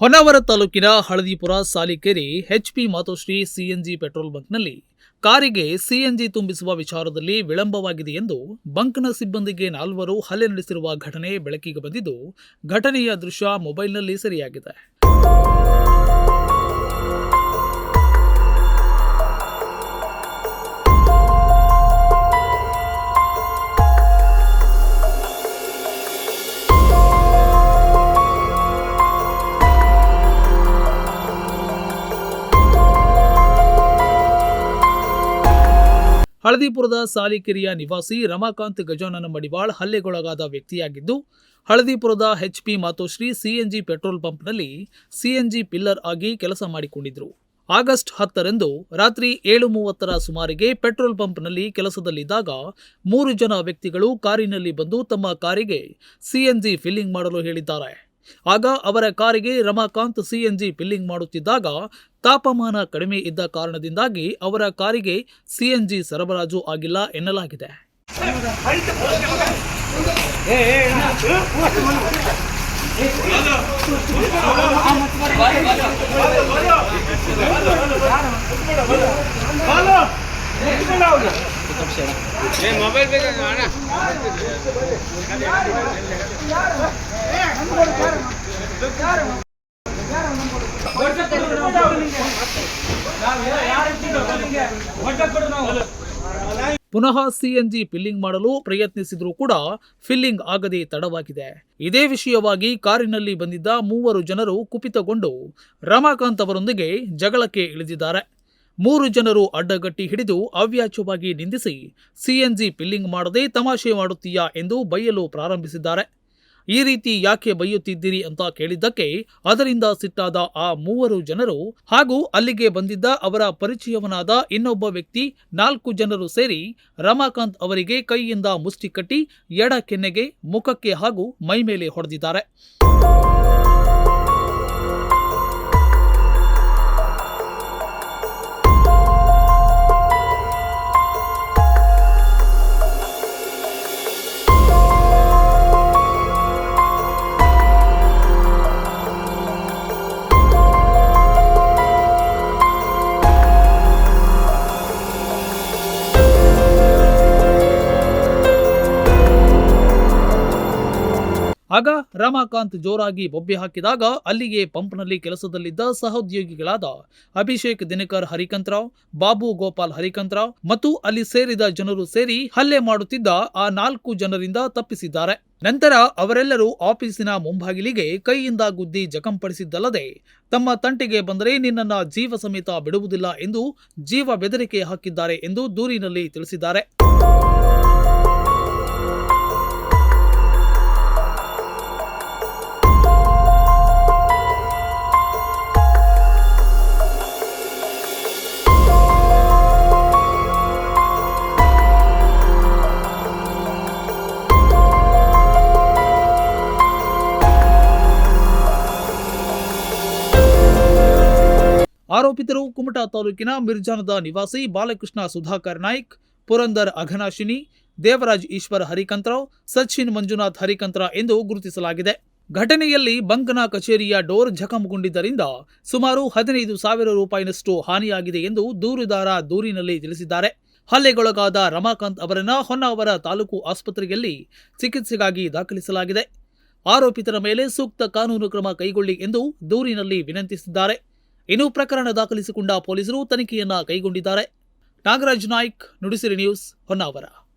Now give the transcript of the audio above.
ಹೊನ್ನಾವರ ತಾಲೂಕಿನ Haladipur, Salikeri HP Matoshree CNG petrol ಬಂಕ್ನಲ್ಲಿ ಕಾರಿಗೆ CNG ತುಂಬಿಸುವ ವಿಚಾರದಲ್ಲಿ ವಿಳಂಬವಾಗಿದೆ ಎಂದು ಬಂಕ್ನ ಸಿಬ್ಬಂದಿಗೆ ನಾಲ್ವರು ಹಲ್ಲೆ ನಡೆಸಿರುವ ಘಟನೆ ಬೆಳಕಿಗೆ ಬಂದಿದ್ದು, ಘಟನೆಯ ದೃಶ್ಯ ಮೊಬೈಲ್ನಲ್ಲಿ ಸೆರೆಯಾಗಿದೆ. ಹಳದಿಪುರದ ಸಾಲಿಕೆರೆಯ ನಿವಾಸಿ ರಮಾಕಾಂತ್ ಗಜಾನನ ಮಡಿವಾಳ್ ಹಲ್ಲೆಗೊಳಗಾದ ವ್ಯಕ್ತಿಯಾಗಿದ್ದು, ಹಳದಿಪುರದ ಎಚ್ಪಿ ಮಾತೋಶ್ರೀ ಸಿಎನ್ಜಿ ಪೆಟ್ರೋಲ್ ಪಂಪ್ನಲ್ಲಿ ಸಿಎನ್ಜಿ ಪಿಲ್ಲರ್ ಆಗಿ ಕೆಲಸ ಮಾಡಿಕೊಂಡಿದ್ದರು ಆಗಸ್ಟ್ ಹತ್ತರಂದು ರಾತ್ರಿ ಏಳು ಮೂವತ್ತರ ಸುಮಾರಿಗೆ ಪೆಟ್ರೋಲ್ ಪಂಪ್ನಲ್ಲಿ ಕೆಲಸದಲ್ಲಿದ್ದಾಗ ಮೂರು ಜನ ವ್ಯಕ್ತಿಗಳು ಕಾರಿನಲ್ಲಿ ಬಂದು ತಮ್ಮ ಕಾರಿಗೆ ಸಿಎನ್ಜಿ ಫಿಲ್ಲಿಂಗ್ ಮಾಡಲು ಹೇಳಿದ್ದಾರೆ. ಆಗ ಅವರ ಕಾರಿಗೆ ರಮಾಕಾಂತ್ ಸಿಎನ್ಜಿ ಫಿಲ್ಲಿಂಗ್ ಮಾಡುತ್ತಿದ್ದಾಗ ತಾಪಮಾನ ಕಡಿಮೆ ಇದ್ದ ಕಾರಣದಿಂದಾಗಿ ಅವರ ಕಾರಿಗೆ ಸಿಎನ್ಜಿ ಸರಬರಾಜು ಆಗಿಲ್ಲ ಎನ್ನಲಾಗಿದೆ ಮೊಬೈಲ್ ಪುನಃ ಸಿಎನ್ಜಿ ಫಿಲ್ಲಿಂಗ್ ಮಾಡಲು ಪ್ರಯತ್ನಿಸಿದ್ರೂ ಕೂಡ ಫಿಲ್ಲಿಂಗ್ ಆಗದೆ ತಡವಾಗಿದೆ. ಇದೇ ವಿಷಯವಾಗಿ ಕಾರಿನಲ್ಲಿ ಬಂದಿದ್ದ ಮೂವರು ಜನರು ಕುಪಿತಗೊಂಡು ರಮಾಕಾಂತ್ ಅವರೊಂದಿಗೆ ಜಗಳಕ್ಕೆ ಇಳಿದಿದ್ದಾರೆ. ಮೂರು ಜನರು ಅಡ್ಡಗಟ್ಟಿ ಹಿಡಿದು ಅವ್ಯಾಚ್ಯವಾಗಿ ನಿಂದಿಸಿ ಸಿಎನ್ಜಿ ಫಿಲ್ಲಿಂಗ್ ಮಾಡದೆ ತಮಾಷೆ ಮಾಡುತ್ತೀಯಾ ಎಂದು ಬೈಯಲು ಪ್ರಾರಂಭಿಸಿದ್ದಾರೆ. ಈ ರೀತಿ ಯಾಕೆ ಬೈಯುತ್ತಿದ್ದೀರಿ ಅಂತ ಕೇಳಿದ್ದಕ್ಕೆ ಅದರಿಂದ ಸಿಟ್ಟಾದ ಆ ಮೂವರು ಜನರು ಹಾಗೂ ಅಲ್ಲಿಗೆ ಬಂದಿದ್ದ ಅವರ ಪರಿಚಯವನಾದ ಇನ್ನೊಬ್ಬ ವ್ಯಕ್ತಿ ನಾಲ್ಕು ಜನರು ಸೇರಿ ರಮಾಕಾಂತ್ ಅವರಿಗೆ ಕೈಯಿಂದ ಮುಷ್ಟಿ ಕಟ್ಟಿ ಎಡ ಕೆನ್ನೆಗೆ ಮುಖಕ್ಕೆ ಹಾಗೂ ಮೈಮೇಲೆ ಹೊಡೆದಿದ್ದಾರೆ. ಆಗ ರಮಾಕಾಂತ್ ಜೋರಾಗಿ ಬೊಬ್ಬೆ ಹಾಕಿದಾಗ ಅಲ್ಲಿಗೆ ಪಂಪ್ನಲ್ಲಿ ಕೆಲಸದಲ್ಲಿದ್ದ ಸಹೋದ್ಯೋಗಿಗಳಾದ ಅಭಿಷೇಕ್ ದಿನಕರ್ ಹರಿಕಂತರಾವ್, ಬಾಬು ಗೋಪಾಲ್ ಹರಿಕಂತರಾವ್ ಮತ್ತು ಅಲ್ಲಿ ಸೇರಿದ ಜನರು ಸೇರಿ ಹಲ್ಲೆ ಮಾಡುತ್ತಿದ್ದ ಆ ನಾಲ್ಕು ಜನರಿಂದ ತಪ್ಪಿಸಿದ್ದಾರೆ. ನಂತರ ಅವರೆಲ್ಲರೂ ಆಫೀಸಿನ ಮುಂಭಾಗಿಲಿಗೆ ಕೈಯಿಂದ ಗುದ್ದಿ ಜಖಂಪಡಿಸಿದ್ದಲ್ಲದೆ ತಮ್ಮ ತಂಟೆಗೆ ಬಂದರೆ ನಿನ್ನನ್ನ ಜೀವ ಸಮೇತ ಬಿಡುವುದಿಲ್ಲ ಎಂದು ಜೀವ ಬೆದರಿಕೆ ಹಾಕಿದ್ದಾರೆ ಎಂದು ದೂರಿನಲ್ಲಿ ತಿಳಿಸಿದ್ದಾರೆ. ಆರೋಪಿತರು ಕುಮಟಾ ತಾಲೂಕಿನ ಮಿರ್ಜಾನದ ನಿವಾಸಿ ಬಾಲಕೃಷ್ಣ ಸುಧಾಕರ್ ನಾಯ್ಕ್, ಪುರಂದರ್ ಅಘನಾಶಿನಿ, ದೇವರಾಜ್ ಈಶ್ವರ್ ಹರಿಕಂತ್ರಾವ್ ಸಚಿನ್ ಮಂಜುನಾಥ್ ಹರಿಕಂತ್ರ ಎಂದು ಗುರುತಿಸಲಾಗಿದೆ. ಘಟನೆಯಲ್ಲಿ ಬಂಕನ ಕಚೇರಿಯ ಡೋರ್ ಜಖಂಗೊಂಡಿದ್ದರಿಂದ ಸುಮಾರು ಹದಿನೈದು ಸಾವಿರ ರೂಪಾಯಿನಷ್ಟು ಹಾನಿಯಾಗಿದೆ ಎಂದು ದೂರುದಾರ ದೂರಿನಲ್ಲಿ ತಿಳಿಸಿದ್ದಾರೆ. ಹಲ್ಲೆಗೊಳಗಾದ ರಮಾಕಾಂತ್ ಅವರನ್ನು ಹೊನ್ನಾವರ ತಾಲೂಕು ಆಸ್ಪತ್ರೆಯಲ್ಲಿ ಚಿಕಿತ್ಸೆಗಾಗಿ ದಾಖಲಿಸಲಾಗಿದೆ. ಆರೋಪಿತರ ಮೇಲೆ ಸೂಕ್ತ ಕಾನೂನು ಕ್ರಮ ಕೈಗೊಳ್ಳಿ ಎಂದು ದೂರಿನಲ್ಲಿ ವಿನಂತಿಸಿದ್ದಾರೆ. ಇನ್ನು ಪ್ರಕರಣ ದಾಖಲಿಸಿಕೊಂಡ ಪೊಲೀಸರು ತನಿಖೆಯನ್ನ ಕೈಗೊಂಡಿದ್ದಾರೆ. ನಾಗರಾಜ್ ನಾಯ್ಕ್ ನುಡಿಸಿರಿ ನ್ಯೂಸ್ ಹೊನ್ನಾವರ.